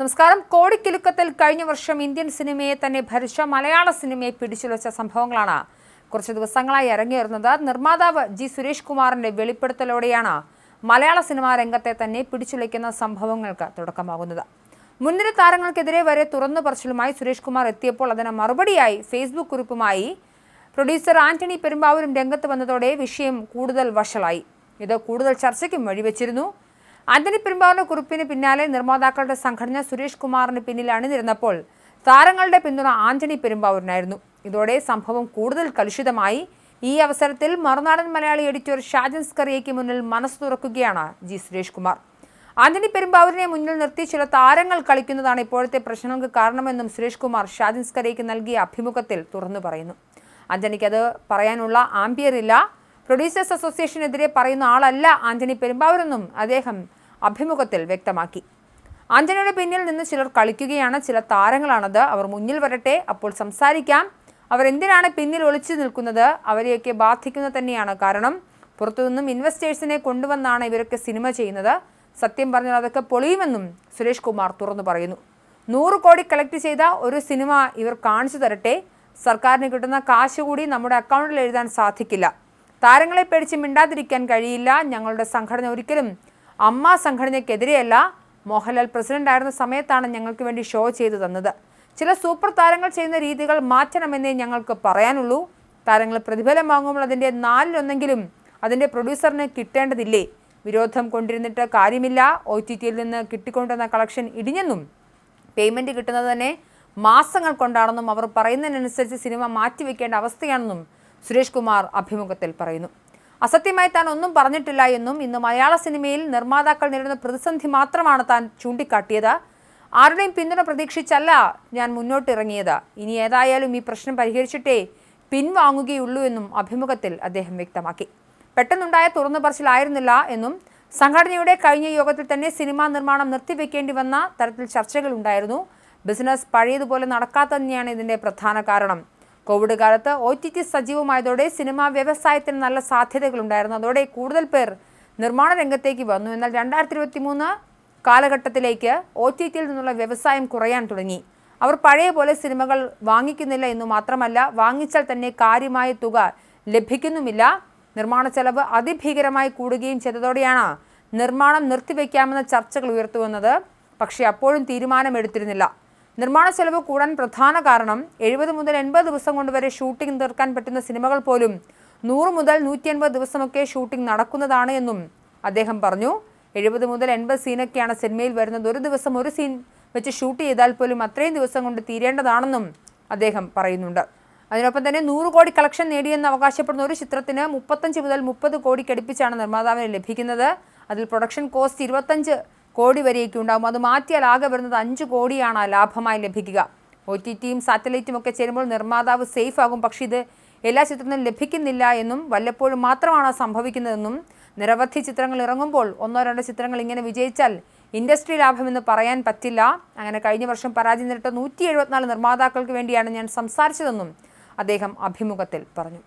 നമസ്കാരം. കോടിക്കിലുക്കത്തിൽ കഴിഞ്ഞ വർഷം ഇന്ത്യൻ സിനിമയെ തന്നെ ഭരിച്ച മലയാള സിനിമയെ പിടിച്ചുലച്ച സംഭവങ്ങളാണ് കുറച്ച് ദിവസങ്ങളായി ഇറങ്ങിയിരുന്നത് നിർമ്മാതാവ് ജി സുരേഷ് കുമാറിന്റെ വെളിപ്പെടുത്തലോടെയാണ് മലയാള സിനിമാ രംഗത്തെ തന്നെ പിടിച്ചുലയ്ക്കുന്ന സംഭവങ്ങൾക്ക് തുടക്കമാകുന്നത്. മുൻനിര താരങ്ങൾക്കെതിരെ വരെ തുറന്നു പറച്ചിലുമായി സുരേഷ് കുമാർ എത്തിയപ്പോൾ അതിന് മറുപടിയായി ഫേസ്ബുക്ക് കുറിപ്പുമായി പ്രൊഡ്യൂസർ ആന്റണി പെരുമ്പാവൂരും രംഗത്ത് വന്നതോടെ വിഷയം കൂടുതൽ വഷളായി. ഇത് കൂടുതൽ ചർച്ചയ്ക്കും വഴിവെച്ചിരുന്നു. ആന്റണി പെരുമ്പാവൂരിന്റെ കുറിപ്പിന് പിന്നാലെ നിർമ്മാതാക്കളുടെ സംഘടന സുരേഷ് കുമാറിന് പിന്നിൽ അണിനിരുന്നപ്പോൾ താരങ്ങളുടെ പിന്തുണ ആന്റണി പെരുമ്പാവൂരിനായിരുന്നു. ഇതോടെ സംഭവം കൂടുതൽ കലുഷിതമായി. ഈ അവസരത്തിൽ മറുനാടൻ മലയാളി എഡിറ്റർ ഷാജൻ സ്കറിയയ്ക്ക് മുന്നിൽ മനസ്സ് തുറക്കുകയാണ് ജി സുരേഷ് കുമാർ. ആന്റണി പെരുമ്പാവൂരിനെ മുന്നിൽ നിർത്തി ചില താരങ്ങൾ കളിക്കുന്നതാണ് ഇപ്പോഴത്തെ പ്രശ്നങ്ങൾക്ക് കാരണമെന്നും സുരേഷ് കുമാർ ഷാജൻ സ്കറിയയ്ക്ക് നൽകിയ അഭിമുഖത്തിൽ തുറന്നു പറയുന്നു. ആന്റണിക്ക് അത് പറയാനുള്ള ആംബിയർ ഇല്ല പ്രൊഡ്യൂസേഴ്സ് അസോസിയേഷനെതിരെ പറയുന്ന ആളല്ല ആന്റണി പെരുമ്പാവൂരെന്നും അദ്ദേഹം അഭിമുഖത്തിൽ വ്യക്തമാക്കി. ആന്റണിയുടെ പിന്നിൽ നിന്ന് ചിലർ കളിക്കുകയാണ് ചില താരങ്ങളാണത്. അവർ മുന്നിൽ വരട്ടെ അപ്പോൾ സംസാരിക്കാം. അവർ എന്തിനാണ് പിന്നിൽ ഒളിച്ചു നിൽക്കുന്നത്? അവരെയൊക്കെ ബാധിക്കുന്നത് തന്നെയാണ് കാരണം പുറത്തുനിന്നും ഇൻവെസ്റ്റേഴ്സിനെ കൊണ്ടുവന്നാണ് ഇവരൊക്കെ സിനിമ ചെയ്യുന്നത്. സത്യം പറഞ്ഞാൽ അതൊക്കെ പൊളിയുമെന്നും സുരേഷ് കുമാർ തുറന്നു പറയുന്നു. നൂറ് കോടി കളക്ട് ചെയ്ത ഒരു സിനിമ ഇവർ കാണിച്ചു തരട്ടെ. സർക്കാരിന് കിട്ടുന്ന കാശ് കൂടി നമ്മുടെ അക്കൗണ്ടിൽ എഴുതാൻ സാധിക്കില്ല. താരങ്ങളെ പേടിച്ച് മിണ്ടാതിരിക്കാൻ കഴിയില്ല. ഞങ്ങളുടെ സംഘടന ഒരിക്കലും അമ്മ സംഘടനയ്ക്കെതിരെയല്ല. മോഹൻലാൽ പ്രസിഡന്റ് ആയിരുന്ന സമയത്താണ് ഞങ്ങൾക്ക് വേണ്ടി ഷോ ചെയ്തു തന്നത്. ചില സൂപ്പർ താരങ്ങൾ ചെയ്യുന്ന രീതികൾ മാറ്റണമെന്നേ ഞങ്ങൾക്ക് പറയാനുള്ളൂ. താരങ്ങൾ പ്രതിഫലം വാങ്ങുമ്പോൾ അതിന്റെ നാലിലൊന്നെങ്കിലും അതിന്റെ പ്രൊഡ്യൂസറിന് കിട്ടേണ്ടതില്ലേ? വിരോധം കൊണ്ടിരുന്നിട്ട് കാര്യമില്ല. ഒ ടി ടിയിൽ നിന്ന് കിട്ടിക്കൊണ്ടുവന്ന കളക്ഷൻ ഇടിഞ്ഞെന്നും പേയ്മെന്റ് കിട്ടുന്നത് തന്നെ മാസങ്ങൾ കൊണ്ടാണെന്നും അവർ പറയുന്നതിനനുസരിച്ച് സിനിമ മാറ്റിവെക്കേണ്ട അവസ്ഥയാണെന്നും സുരേഷ് കുമാർ അഭിമുഖത്തിൽ പറയുന്നു. അസത്യമായി താൻ ഒന്നും പറഞ്ഞിട്ടില്ല എന്നും ഇന്ന് മലയാള സിനിമയിൽ നിർമ്മാതാക്കൾ നേരിടുന്ന പ്രതിസന്ധി മാത്രമാണ് താൻ ചൂണ്ടിക്കാട്ടിയത്. ആരുടെയും പിന്തുണ പ്രതീക്ഷിച്ചല്ല ഞാൻ മുന്നോട്ടിറങ്ങിയത്. ഇനി ഏതായാലും ഈ പ്രശ്നം പരിഹരിച്ചിട്ടേ പിൻവാങ്ങുകയുള്ളൂ എന്നും അഭിമുഖത്തിൽ അദ്ദേഹം വ്യക്തമാക്കി. പെട്ടെന്നുണ്ടായ തുറന്നു പറച്ചിലായിരുന്നില്ല എന്നും സംഘടനയുടെ കഴിഞ്ഞ യോഗത്തിൽ തന്നെ സിനിമാ നിർമ്മാണം നിർത്തിവെക്കേണ്ടി വന്ന തരത്തിൽ ചർച്ചകൾ ഉണ്ടായിരുന്നു. ബിസിനസ് പഴയതുപോലെ നടക്കാത്തതന്നെയാണ് ഇതിന്റെ പ്രധാന കാരണം. കോവിഡ് കാലത്ത് ഒ ടി ടി സജീവമായതോടെ സിനിമാ വ്യവസായത്തിന് നല്ല സാധ്യതകളുണ്ടായിരുന്നു. അതോടെ കൂടുതൽ പേർ നിർമ്മാണ രംഗത്തേക്ക് വന്നു. എന്നാൽ രണ്ടായിരത്തി ഇരുപത്തി മൂന്ന് കാലഘട്ടത്തിലേക്ക് ഒ ടി ടിയിൽ നിന്നുള്ള വ്യവസായം കുറയാൻ തുടങ്ങി. അവർ പഴയ പോലെ സിനിമകൾ വാങ്ങിക്കുന്നില്ല എന്നു മാത്രമല്ല വാങ്ങിച്ചാൽ തന്നെ കാര്യമായ തുക ലഭിക്കുന്നുമില്ല. നിർമ്മാണ ചെലവ് അതിഭീകരമായി കൂടുകയും ചെയ്തതോടെയാണ് നിർമ്മാണം നിർത്തിവെക്കാമെന്ന ചർച്ചകൾ ഉയർത്തുവന്നത്. പക്ഷേ അപ്പോഴും തീരുമാനമെടുത്തിരുന്നില്ല. നിർമ്മാണ ചെലവ് കൂടാൻ പ്രധാന കാരണം എഴുപത് മുതൽ എൺപത് ദിവസം കൊണ്ട് വരെ ഷൂട്ടിംഗ് തീർക്കാൻ പറ്റുന്ന സിനിമകൾ പോലും നൂറ് മുതൽ നൂറ്റി അൻപത് ദിവസമൊക്കെ ഷൂട്ടിംഗ് നടക്കുന്നതാണ് എന്നും അദ്ദേഹം പറഞ്ഞു. എഴുപത് മുതൽ എൺപത് സീനൊക്കെയാണ് സിനിമയിൽ വരുന്നത്. ഒരു ദിവസം ഒരു സീൻ വെച്ച് ഷൂട്ട് ചെയ്താൽ പോലും അത്രയും ദിവസം കൊണ്ട് തീരേണ്ടതാണെന്നും അദ്ദേഹം പറയുന്നുണ്ട്. അതിനൊപ്പം തന്നെ നൂറ് കോടി കളക്ഷൻ നേടിയെന്ന് അവകാശപ്പെടുന്ന ഒരു ചിത്രത്തിന് മുപ്പത്തഞ്ച് മുതൽ മുപ്പത് കോടിക്കടുപ്പിച്ചാണ് നിർമ്മാതാവിന് ലഭിക്കുന്നത്. അതിൽ പ്രൊഡക്ഷൻ കോസ്റ്റ് ഇരുപത്തഞ്ച് കോടി വരെയൊക്കെ ഉണ്ടാകും അത് മാറ്റിയാൽ ആകെ വരുന്നത് അഞ്ച് കോടിയാണ് ലാഭമായി ലഭിക്കുക. ഒ ടി ടിയും സാറ്റലൈറ്റും ഒക്കെ ചേരുമ്പോൾ നിർമ്മാതാവ് സേഫ് ആകും. പക്ഷേ ഇത് എല്ലാ ചിത്രത്തിനും ലഭിക്കുന്നില്ല എന്നും വല്ലപ്പോഴും മാത്രമാണ് സംഭവിക്കുന്നതെന്നും നിരവധി ചിത്രങ്ങൾ ഇറങ്ങുമ്പോൾ ഒന്നോ രണ്ടോ ചിത്രങ്ങൾ ഇങ്ങനെ വിജയിച്ചാൽ ഇൻഡസ്ട്രി ലാഭമെന്ന് പറയാൻ പറ്റില്ല. അങ്ങനെ കഴിഞ്ഞ വർഷം പരാജയം നേരിട്ട നൂറ്റി എഴുപത്തിനാല് നിർമ്മാതാക്കൾക്ക് വേണ്ടിയാണ് ഞാൻ സംസാരിച്ചതെന്നും അദ്ദേഹം അഭിമുഖത്തിൽ പറഞ്ഞു.